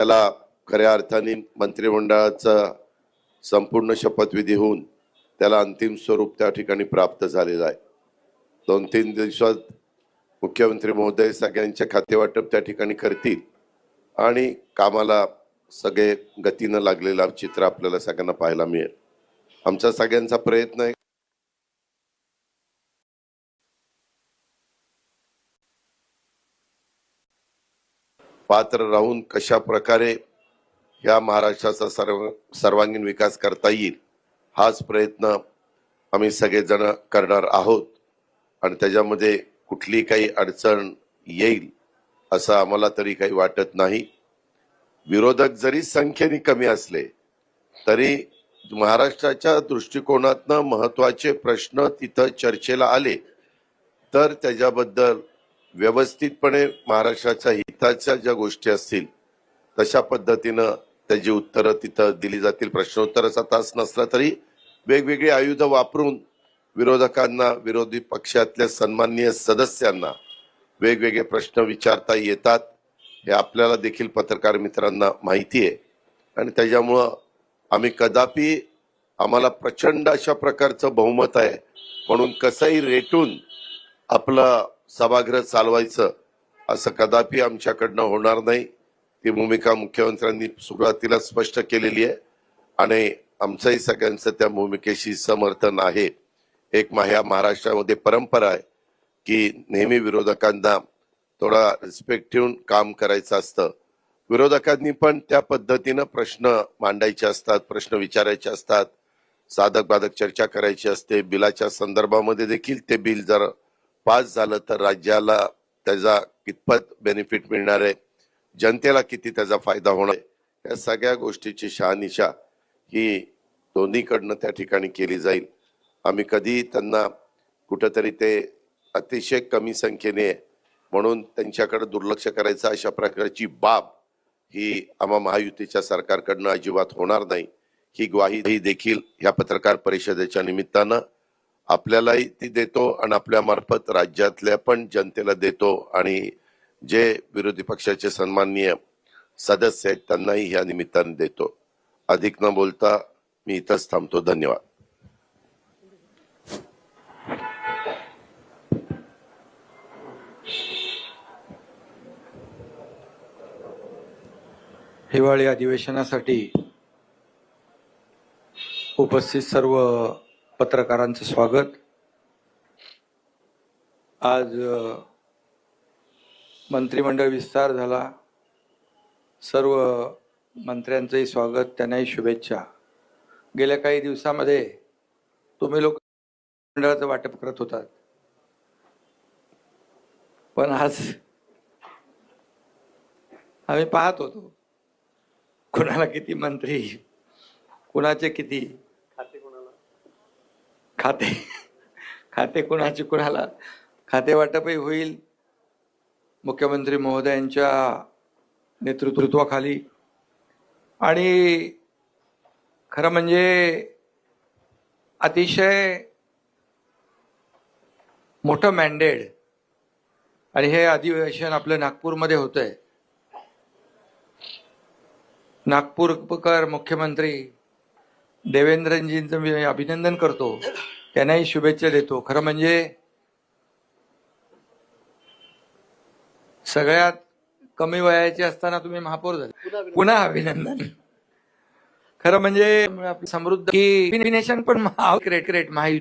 त्याला खऱ्या अर्थाने मंत्रिमंडळाचा संपूर्ण शपथविधी होऊन त्याला अंतिम स्वरूप त्या ठिकाणी प्राप्त झालेलं आहे. दोन तीन दिवसात मुख्यमंत्री महोदय सगळ्यांचे खातेवाटप त्या ठिकाणी करतील आणि कामाला सगळे गतीनं लागलेलं चित्र आपल्याला सगळ्यांना पाहायला मिळेल. आमचा सगळ्यांचा प्रयत्न आहे. पात्र राहून कशा प्रकारे या महाराष्ट्राचा सर्व सर्वांगीण विकास करता येईल हाच प्रयत्न आम्ही सगळेजण करणार आहोत. आणि त्याच्यामध्ये कुठली काही अडचण येईल असं आम्हाला तरी काही वाटत नाही. विरोधक जरी संख्येने कमी असले तरी महाराष्ट्राच्या दृष्टिकोनातनं महत्त्वाचे प्रश्न तिथं चर्चेला आले तर त्याच्याबद्दल व्यवस्थितपणे महाराष्ट्राचा हिताच्या ज्या गोष्टी असतील तशा पद्धतीनं त्याची उत्तरं तिथं दिली जातील. प्रश्नोत्तराचा तास नसला तरी वेगवेगळी आयुधं वापरून विरोधकांना विरोधी पक्षातल्या सन्माननीय सदस्यांना वेगवेगळे प्रश्न विचारता येतात. हे आपल्याला देखील पत्रकार मित्रांना माहिती आहे. आणि त्याच्यामुळं आम्ही कदापि आम्हाला प्रचंड अशा प्रकारचं बहुमत आहे. म्हणून कसंही रेटून आपलं सभागृह चालवायचं असं कदापि आमच्याकडनं होणार नाही. ती भूमिका मुख्यमंत्र्यांनी सुरुवातीला स्पष्ट केलेली आहे. आणि आमचंही सगळ्यांचं त्या भूमिकेशी समर्थन आहे. एक मा- ह्या महाराष्ट्रामध्ये परंपरा आहे की नेहमी विरोधकांना थोडा रिस्पेक्ट ठेवून काम करायचं असतं. विरोधकांनी पण त्या पद्धतीनं प्रश्न मांडायचे असतात प्रश्न विचारायचे असतात. साधक बाधक चर्चा करायची असते. बिलाच्या संदर्भामध्ये देखील ते बिल जर पास झालं तर राज्याला त्याचा कितपत बेनिफिट मिळणार आहे? जनतेला किती त्याचा फायदा होणार आहे? या सगळ्या गोष्टीची शहानिशा ही दोन्हीकडनं त्या ठिकाणी केली जाईल. आम्ही कधी त्यांना कुठंतरी ते अतिशय कमी संख्येने आहे म्हणून त्यांच्याकडे दुर्लक्ष करायचं अशा प्रकारची बाब ही आम्हा महायुतीच्या सरकारकडनं अजिबात होणार नाही. ही ग्वाही देखील या पत्रकार परिषदेच्या निमित्तानं आपल्यालाही ती देतो आणि आपल्या मार्फत राज्यातल्या पण जनतेला देतो. आणि जे विरोधी पक्षाचे सन्माननीय सदस्य आहेत त्यांनाही या निमित्ताने देतो. अधिक न बोलता मी इथंच थांबतो. धन्यवाद. हिवाळी अधिवेशनासाठी उपस्थित सर्व पत्रकारांचं स्वागत. आज मंत्रिमंडळ विस्तार झाला. सर्व मंत्र्यांचंही स्वागत त्यांनाही शुभेच्छा. गेल्या काही दिवसामध्ये तुम्ही लोक मंडळाचं वाटप करत होतात. पण आज आम्ही पाहत होतो. कुणाला किती मंत्री कुणाचे किती खाते खाते कुणाची कुणाला? खाते वाटपही होईल. मुख्यमंत्री महोदयांच्या नेतृत्वाखाली. आणि खरं म्हणजे अतिशय मोठं मॅन्डेड आणि हे अधिवेशन आपलं नागपूरमध्ये होतंय. नागपूरकर मुख्यमंत्री देवेंद्रजींचं मी अभिनंदन करतो. त्यांनाही शुभेच्छा देतो. खरं म्हणजे सगळ्यात कमी वयाचे असताना तुम्ही महापौर झाले. पुन्हा अभिनंदन. खरं म्हणजे आपली समृद्ध की पण महा- क्रेट ग्रेट महायुती.